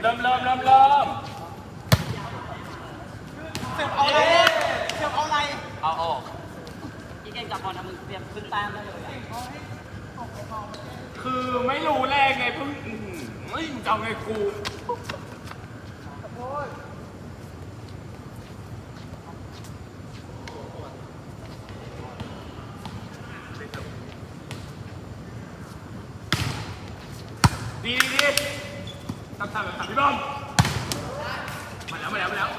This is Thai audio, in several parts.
เริ่มเริ่มเริ่มเริ่มเสียบเอาอะไรเสียบเอาอะไร เอาออกพี่เก่งจับบอลนะมึงเตรียมขึ้นแต้มได้เลยอะคือไม่รู้แรงไงเพิ่งอื้อหือเฮ้ยมึงจะเอาไงกูดีดีดีตามตามตามพี่บอมมาแล้วมาแล้วมาแล้ว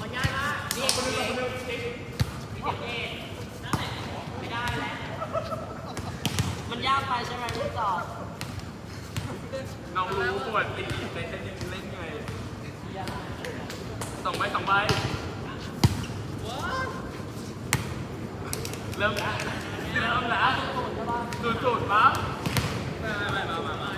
มันง่ายมากนี่คนนึงคนนึงพี่เก่งเองนั่นแหละไม่ได้แล้วมันยากไปใช่ไหมพี่ตอบน้องรู้ปวดตีเล่นเล่นเล่นไงสองใบสองใบเริ่มแล้วเริ่มแล้วสูตรสูตรปั๊บไม่ไม่ไม่ไม่ไม่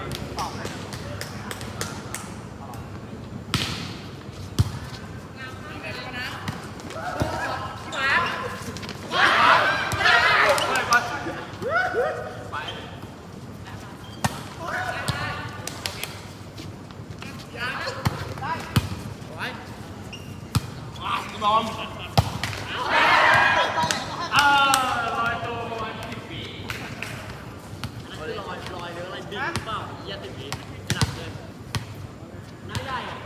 ไปก่อนไป อะ พี่บอมอ่าลอยตัวประมาณสิบปี อันนั้นคือลอยลอยหรืออะไรดึงเปล่าเยี่ยติดนี้หนักเลยน้าใหญ่อะ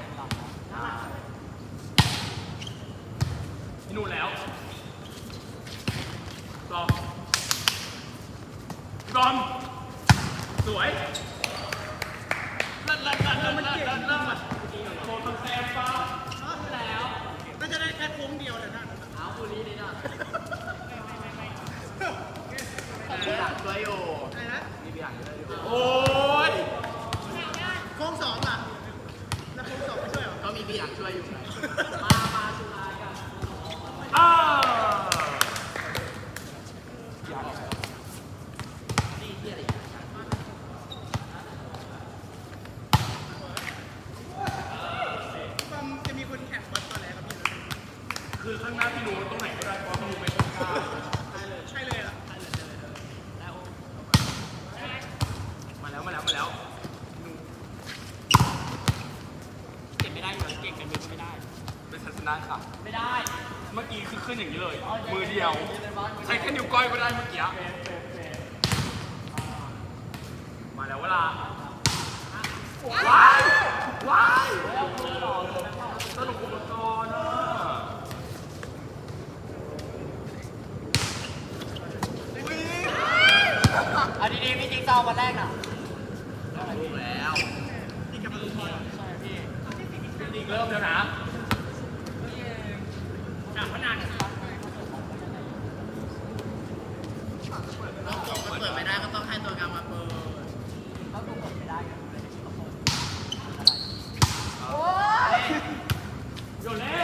น้าหนัก พี่นู่นแล้วรอพี่บอม สวยเลิศเลิศเลิศเลิศเลิศเลิศเลิศโคตรแซมฟ้า แล้ว น่าจะได้แค่โค้งเดียวเลยนะ เอาบุรีเลยนะ มีหลังช่วยอยู่ อะไรนะ มีหลังช่วยอยู่ โอ้ย โค้งสองอะแล้วโค้งสองไม่ช่วยเหรอ เขามีพี่หลังช่วยอยู่ มามาสุดท้ายกัน อ้า นี่ที่อะไร ปั๊มจะมีคนแข่งบอลตอนแรกครับพี่ คือข้างหน้าพี่นู่นตรงไหนก็ได้เพราะพี่นู่นไม่ต้องกล้าใช่เลยอะมาแล้วมาแล้วมาแล้วเก่งไม่ได้เหรอเก่งกันมือก็ไม่ได้ เป็นชันชนะค่ะ ไม่ได้ เมื่อกี้คือขึ้นอย่างนี้เลย มือเดียว ใช้แค่นิ้วก้อยก็ได้เมื่อกี้ มาแล้วเวลา ว้าย ว้ายสนุกอุปกรณ์อะ เอาดีๆพี่จิ๊กซอว์วันแรกน่ะถูกแล้วนี่กับมาลุงพรใช่พี่จริงๆเริ่มแล้วนะหนักขนาดเปิดไม่ได้ก็ต้องให้ตัวกลางมาเปิด ก็ถูกกดไม่ได้กันเลย โยเล่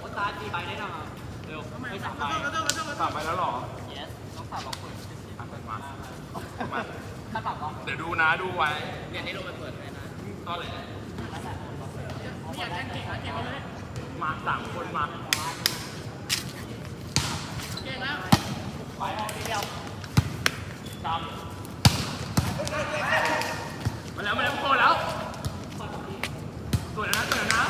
โอ้ตากี่ใบได้น่ะเร็วไม่สามใบ ขอโทษขอโทษขอโทษ ฝากไปแล้วเหรอ yes ต้องสามลองเปิด อะเปิดมามา ถ้าปรับก็ เดี๋ยวดูนะดูไว้ เนี่ยนี่ลงไปเปิดให้นะตอนไหนอยากเล่นเก่งนะเก่งเลยมาสามคนมาเก่งแล้วไปออกทีเดียวตามมาแล้วมาแล้วโกแล้วสวยนะสวยนะ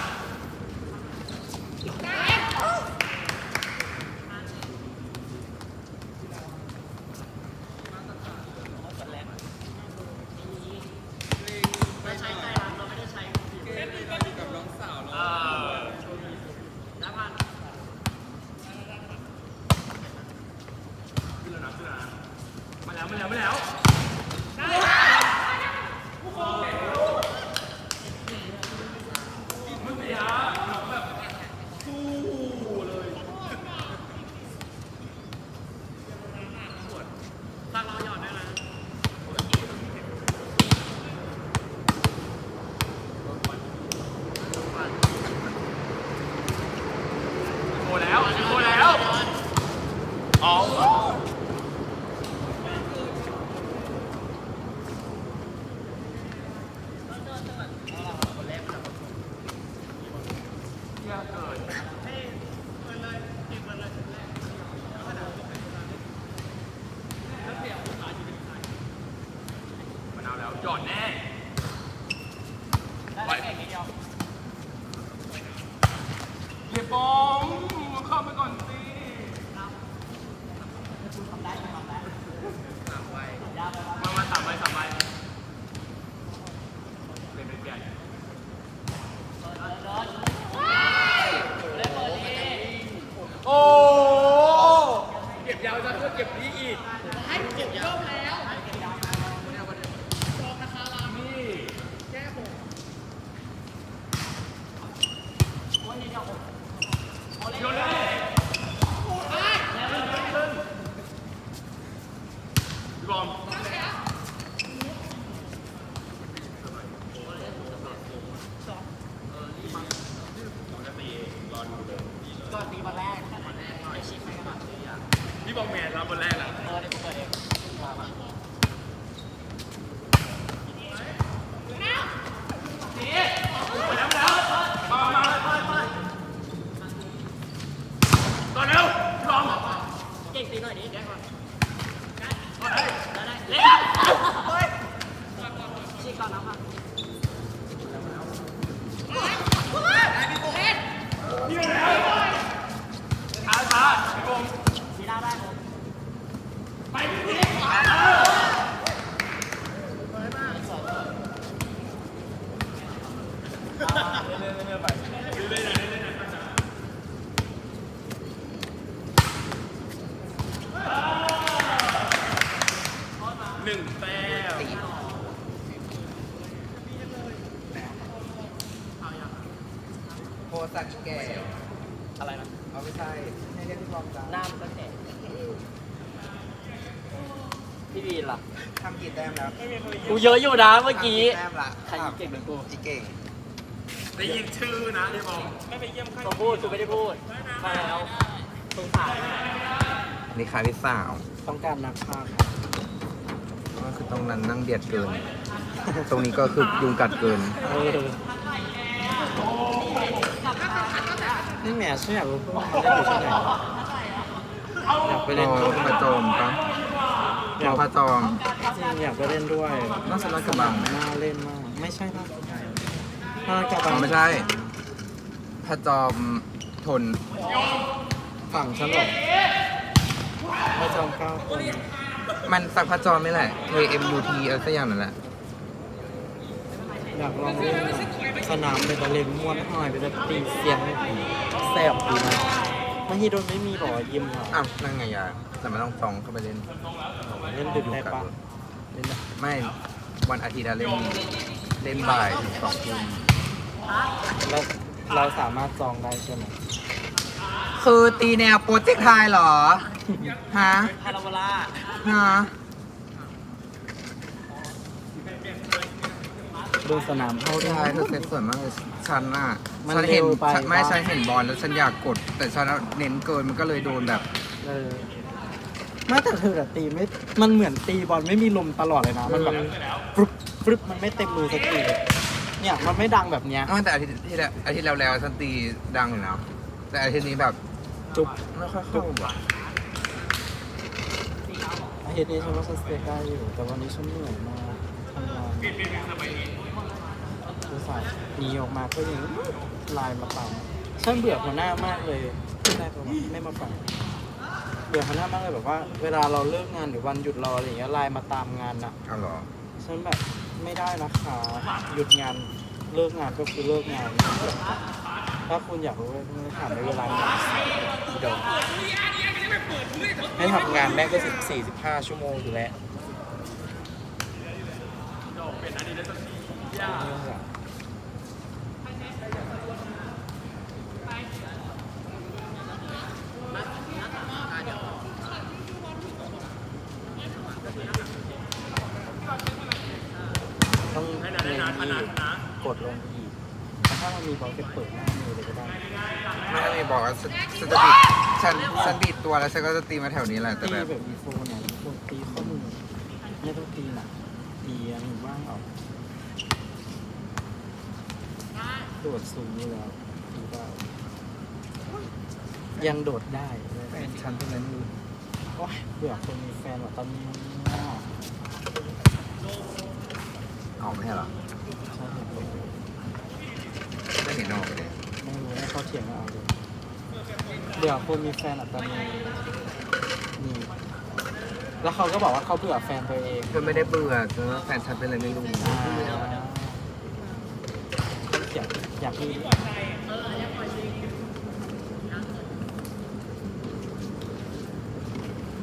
บอกแมนรับคนแรกแล้วเออเดี๋ยวกูเปิดเอง มามาต่อเร็วพี่บอม เก่งตีหน่อยดิแกก่อน ต่อได้ ได้ได้เล่นเฮ้ยชิคก่อนนะครับ ช้าช้าพี่บอม ชีได้ได้ผม ไปพี่ หนึ่งแต้ม โพสักแก่ อะไรนะ เอาไม่ใช่ให้เรียกพี่บอมจ้า หน้ามันก็แข็งพี่บีนล่ะ ทำกี่แต้มแล้ว กู เยอะอยู่นะเมื่อกี้ทำแต้มละใครยิงเก่งเหมือนกูอีเก่งได้ยินชื่อนะพี่บอมไม่ไปเยี่ยมใครกูพูดกูไม่ได้พูดมาแล้วสงสารนี่ค่ะพี่สาว ต้องการนักพากย์ก็คือตรงนั้นนั่งเบียดเกิน ตรงนี้ก็คือยุงกัดเกินเออนี่แหมฉันอยากรู้ว่ามันเล่นอยู่ที่ไหนอยากไปรเล่นอด้วยพระจอมปะรอพระจอม อยากไปเล่นด้วยน่าจะรักกระบังน่าเล่นมาก ไม่ใช่น่าน่ากระอ๋บัองไม่ใช่พระจอมทนฝั่งฉันหรอพระจอมเก้าคนมันสักพระจอมไม่แหละ KMUT อะไรสักอย่างนั่นแหละ อยากลองเล่นสนามเป็นตะเลงม้วนหน่อยเป็นตะตีเสียงแซ่บดีนะไม่ฮีโดนไม่มีหรอยิมเหรออ้าวนั่งไงยาแต่ไม่ต้องจองเข้าไปเล่น เล่นดึกได้ปะเล่น ได้ไม่วันอาทิตย์อะเล่นเล่นบ่ายถึงสองทุ่มเราเราสามารถจองได้ใช่ไหมคือตีแนวโปรเจกต์ไทยเหรอ ฮะฮาราบลาฮะดูสนามเข้าได้ ใช่เธอเซ็ตสวยมากเลยฉันน่ะมันฉันเห็นเร็วไปฉันไม่ปะ ฉันเห็นบอลแล้วฉันอยากกด แต่ฉันเน้นเกินมันก็เลยโดนแบบ เออ ไม่แต่เธออะตีไม่ มันเหมือนตีบอลไม่มีลมตลอดเลยนะ มันแบบฟรึบฟรึบมันไม่เต็มมือสักทีเลยเนี่ย มันไม่ดังแบบเนี้ยอ้าวแต่อาทิตย์ที่แล้วอาทิตย์แล้วแล้วฉันตีดังอยู่นะแต่อาทิตย์นี้แบบจุบไม่ค่อยเข้าว่ะอาทิตย์นี้ฉันว่าฉันสเตย์ได้อยู่ แต่วันนี้ฉันเหนื่อยมากทำงานดูสายหนีออกมาก็ยังไลน์มาตามฉันเบื่อหัวหน้ามากเลยที่แรกก็ไม่มาฟัง เบื่อหัวหน้ามากเลยแบบว่า เวลาเราเลิกงานหรือวันหยุดเราอะไรอย่างเงี้ยไลน์มาตามงานอะเอาเหรอ ฉันแบบไม่ได้นะคะหยุดงานเลิกงานก็คือเลิกงานถ้าคุณอยากรู้ว่าไม่ถามในเวลางานเดี๋ยวให้ทำงานแม่งก็สิบสี่สิบห้าชั่วโมงอยู่แล้วต้อง ให้นะให้นะให้นะให้นะ กดลงอีกแต่ถ้ามันมีบอลก็เปิดหน้ามือเลยก็ได้ไม่ได้บอกว่าฉันฉันจะบิดฉันฉันบิดตัวแล้วฉันก็จะตีมาแถวนี้แหละแต่ตีแบบแบบมีโฟนอะโฟตีข้อมือไม่ต้องตีหนักตีอันนี้ว่างเอาโดดสูงอยู่แล้วตีได้ยังโดดได้แฟนฉันตรงนั้นอยู่โอ้ยเบื่อคนมีแฟนว่ะตอนนี้ ออกไม่ใช่เหรอไม่เห็นออกเลยไม่รู้ให้เขาเถียงเอาดูเดี๋ยวคุณมีแฟนอะตอนนี้นี่ แล้วเขาก็บอกว่าเขาเบื่อแฟนตัวเองมันไม่ได้เบื่อเธอแฟนฉันเป็นอะไรไม่รู้ออยากอยากที่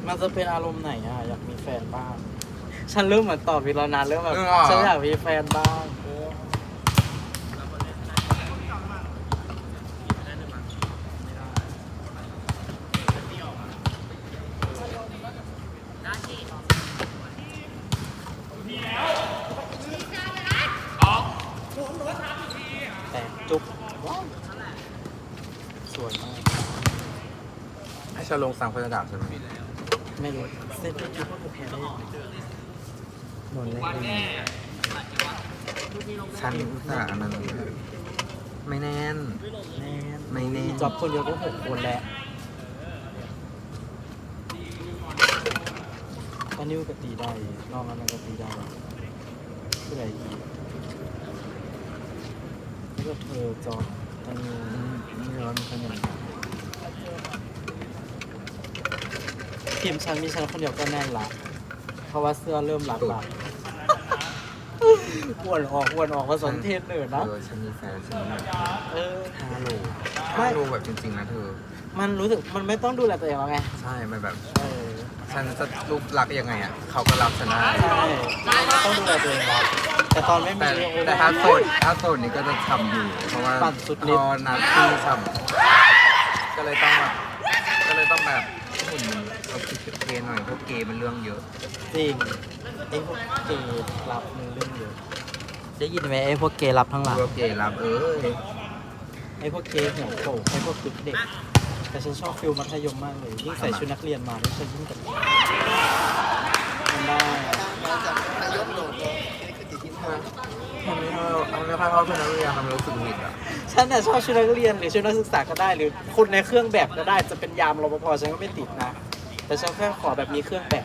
มันจะเป็นอารมณ์ไหนอะ อยากมีแฟนบ้าง ฉันเริ่มเหมือนตอบวิรนานเริ่มแบบฉันอยากมีแฟนบ้างแต่จุ๊บว้าวสวยมาก ให้ฉันลงสั่งพัสดุใช่ไหมไม่รู้เส้นจุ๊บก็คือแพ้ได้ยังไง โดนแน่ฉันอุตส่าห์อันนั้นไม่แน่น แน่นไม่แน่จ็อบคนเดียวก็หกคนแล้วตอนนิ้วก็ตีได้ นอกนั้นก็ตีได้เพื่ออะไรอีกแล้วก็เธอจอบตอนนี้นี่ร้อนขนาดทีมฉันมีฉันคนเดียวก็แน่นละ เพราะว่าเสื้อเริ่มหลักละ อ้วนออกอ้วนออกผสมเทศเนิร์ดนะเออฉันมีแฟนฉันมีเออห้าโลห้าโลแบบจริงๆนะเธอ มันรู้สึกมันไม่ต้องดูแลตัวเองแล้วไงใช่ มันแบบ เออฉันจะรูปรักษณ์ยังไงอะ เขาก็รักฉันได้ใช่ต้องดูแลตัวเองแล้วแต่ตอนไม่มีแต่โอ้ยแต่ถ้าโสดถ้าโสดนี่ก็จะทำอยู่ เพราะว่าปั่นสุดฤทธิ์พอนัดที่ทำก็เลยต้องแบบก็เลยต้องแบบ หุ่นมันเอาคิดเกย์หน่อยเพราะเกย์มันเรื่องเยอะ จริงไอ้พวกเกย์รับมือเรื่องเยอะได้ยินไหมไอ้พวกเกย์รับทั้งหลายพวกเกย์รับเอ้ยไอ้พวกเกย์หัวโผล่ไอ้พวกตึกเด็ก แต่ฉันชอบฟิลมัธยมมากเลยยิ่งใส่ชุดนักเรียนมาแล้วฉันยิ่งแบบมันได้มาจากนายกโดดโดดนี่คือติดที่ห้าทำไม่เข้าทำไม่ค่อยเข้าเป็นนักเรียนทำรู้สึกผิดอะ ฉันน่ะชอบชุดนักเรียนหรือชุดนักศึกษาก็ได้หรือคนในเครื่องแบบก็ได้จะเป็นยามรปภฉันก็ไม่ติดนะ แต่ฉันแค่ขอแบบมีเครื่องแบบ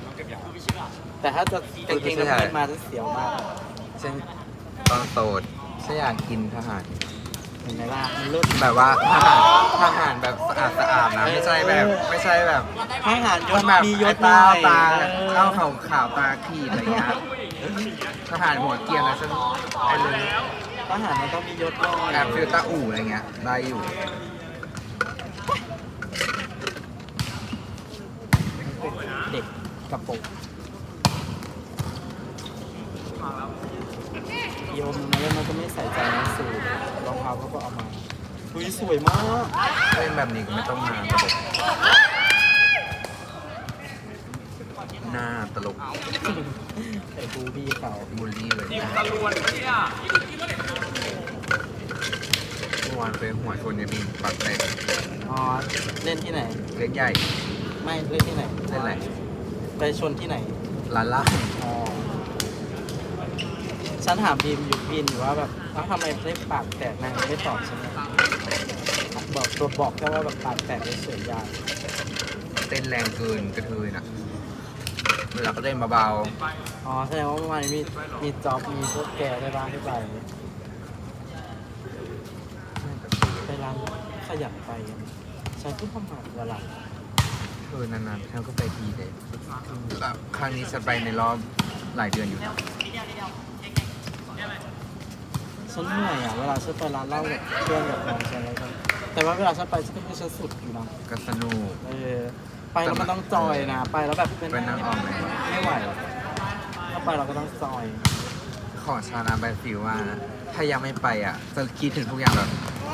แต่ถ้าจะแต่งชุดนักเรียนมาจะเสียวมากฉันตอนโสดฉันอยากกินทหารเห็นไหมล่ะมันเลิศแบบว่าทหารทหารแบบสะอาดสะอาดนะไม่ใช่แบบไม่ใช่แบบทหารยศแบบมียศตาหน่อยตาเออเข้าเขาขาวตาขีดอะไรเงี้ยทหารหัวเกรียนนะฉันไอ้เลย ทหารมันต้องมียศหน่อยแอบฟิลตาอู่อะไรเงี้ยได้อยู่เด็กกระโปรงโยมนะแล้วมันก็ไม่ใส่ใจหนังสือรองเท้าเขาก็เอามาอุ้ยสวยมาก เล่นแบบนี้ก็ไม่ต้องมาตลกหน้าตลก ไอ้บูบี้เขาบูลลี่เลยยิงตะลวนปะเนี่ยเมื่อวานไปหัวชนเนี่ยมีปักแตกอ๋อเล่นที่ไหน เล็กใหญ่ ไม่เล่นที่ไหนเล่นอะไรไปชนที่ไหนร้านล่างอ๋อฉันถามบีมอยู่บีมอยู่ว่าแบบเอ้าทำไมเล่นปากแตกนางไม่ตอบฉันเลยบอกตัวบอกแค่ว่าแบบปากแตกเฉยๆยายเต้นแรงเกินกระเทยน่ะ เวลาก็เต้นเบาอ๋อแสดงว่าเมื่อวานนี้มีมีจ็อบมีพวกแกได้บ้างที่ไปๆไปร้านขยันไปกันฉันเพิ่งประมาทเวลาเออนานๆฉันก็ไปทีเลยแบบครั้งนี้ฉันไปในรอบหลายเดือนอยู่นะฉันเหนื่อยอะเวลาฉันไปร้านเหล้ากับเพื่อนกับน้องฉันอะไรกันแต่ว่าเวลาฉันไปฉันก็คือฉันสุดอยู่นะก็สนุก เออ ไปแล้วมันต้องจอยนะ ไปแล้วแบบเป็นนั่งออกไหม ไม่ไหวถ้าไปเราก็ต้องจอย ของชานาแบบฟิลว่าถ้ายังไม่ไปอะ จะคิดถึงทุกอย่างแบบ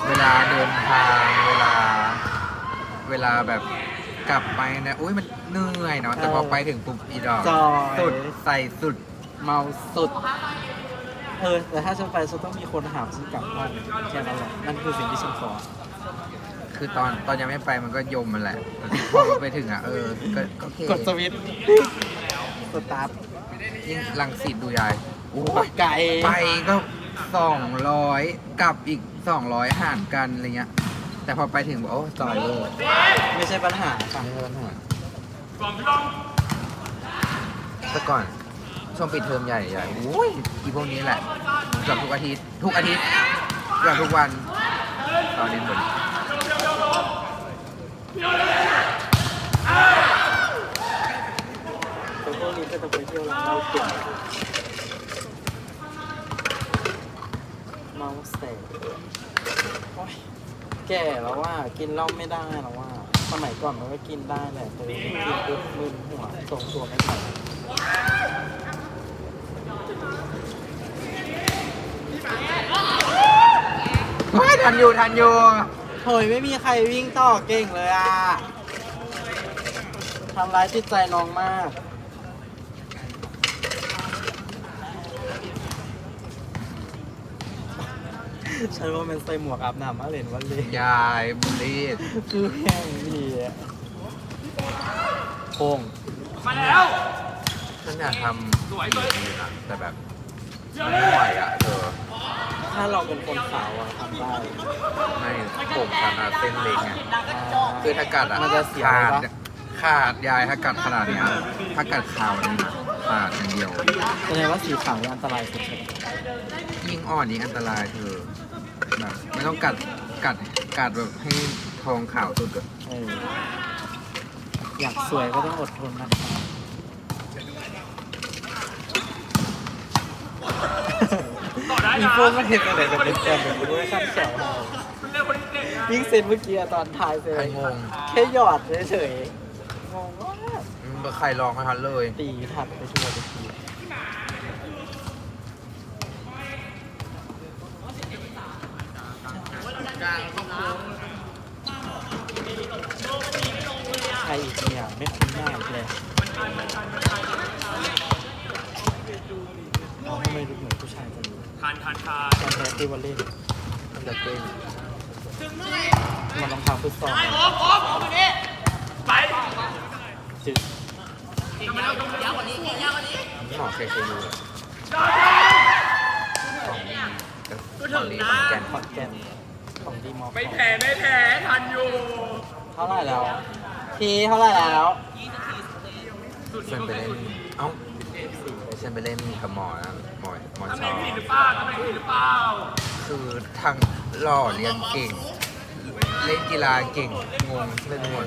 เวลาเดินทาง เวลา เวลาแบบกลับไปนะอุ้ยมันเหนื่อยเนาะแต่พอไปถึงปุ๊บอีดอกจอย สุดใส่สุด เมาสุด เออ แต่ถ้าฉันไปฉันต้องมีคนหามฉันกลับห้องแค่นั้นแหละนั่นคือสิ่งที่ฉันขอ คือตอนตอนยังไม่ไปมันก็ยมมันแหละแต่พอไปถึงอะเออ ก็ก็โอเคกดสวิตช์สตาร์ทยิ่งลังสิตดูยายโอ้ปัยกไก่ไปก็สองร้อยกลับอีกสองร้อยห่างกันอะไรเงี้ย แต่พอไปถึงบอกโอ้จอยเลยไม่ใช่ปัญหาค่ะไม่ใช่ปัญหาก่อนพี่ลองแต่ก่อนช่วงปิดเทอมใหญ่ใหญ่อุ้ยอีพวกนี้แหละเกือบทุกอาทิตย์ทุกอาทิตย์เกือบทุกวันตอนนี้หมด แต่พวกนี้ก็จะไปเที่ยวร้านเหล้าเก่งเมาส์เสกโอ๊ยแก่แล้วว่ากินเหล้าไม่ได้แล้วว่าสมัยก่อนมันก็กินได้แหละแต่นี้กินปุ๊บมึนหัวทรงตัวไม่ทันไม่ทันอยู่ทันอยู่ เฮ้ยไม่มีใครวิ่งต่อเก่งเลยอะทำร้ายจิตใจน้องมาก ฉันว่ามันใส่หมวกอาบน้ำมาเล่นวันเลยยายบุรีดคือแห้งดีอะโค้งมาแล้ว ฉันอยากทสวยเลยำแต่แบบ ไม่ไหวอะเธอถ้าเราเป็นคนขาวอะทำได้ไม่ผมฉันอะเส้นเล็กไงอ่าคือถ้ากัดอะมันจะเสียขาดเลยปะขาดยายถ้ากัดขนาดเนี้ยถ้ากัดขาวนี่ขาดอย่างเดียวแสดงว่าสีขาวนี่อันตรายสุดเลยยิ่งอ่อนยิ่งอันตรายเธอแบบไม่ต้องกัดกัดกัดแบบให้ทองขาวสุดอะเอออยากสวยก็ต้องอดทนนะครับ ต่อได้ มีนะพวกมันเห็นอะไรแบบเป็นแฟนแบบนี้ด้วยขั้นแขวเราคุณเล่นคนนี้เก่งนะยิ่งเซนเมื่อกี้อะตอนถ่ายเซนใครงงแค่หยอดเฉยๆงงมากมันใครลองไม่ทันเลย ตีถัดไปทั่วไปทีใครอีกเนี่ยไม่คุ้นหน้าอีกเลยเอา ทำไมดูเหมือนผู้ชายคนนี้ทานทานทานตอนแรกที่วันเล่นมันจะเต้นมันรองเท้าฟุตซอลไปจึ๊ดหมอเคยเคยดูของของดีของแกนขอนแกนของดีมอลไม่แพ้ไม่แพ้ทันอยู่ เท่าไหร่แล้ว ทีเท่าไหร่แล้วเส้นไปเล่นเอ้า เส้นไปเล่นกับหมอนะหมอหมอทำชไมอผิดหรือเปล่าทำไมผิดหรือเปล่าคือทั้งหล่อเรียนเก่ง เล่นกีฬาเก่งงงเล่นหมด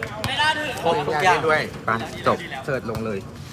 ครบทุกอย่างเล่นด้วยไปจบเสิร์ชลงเลยเ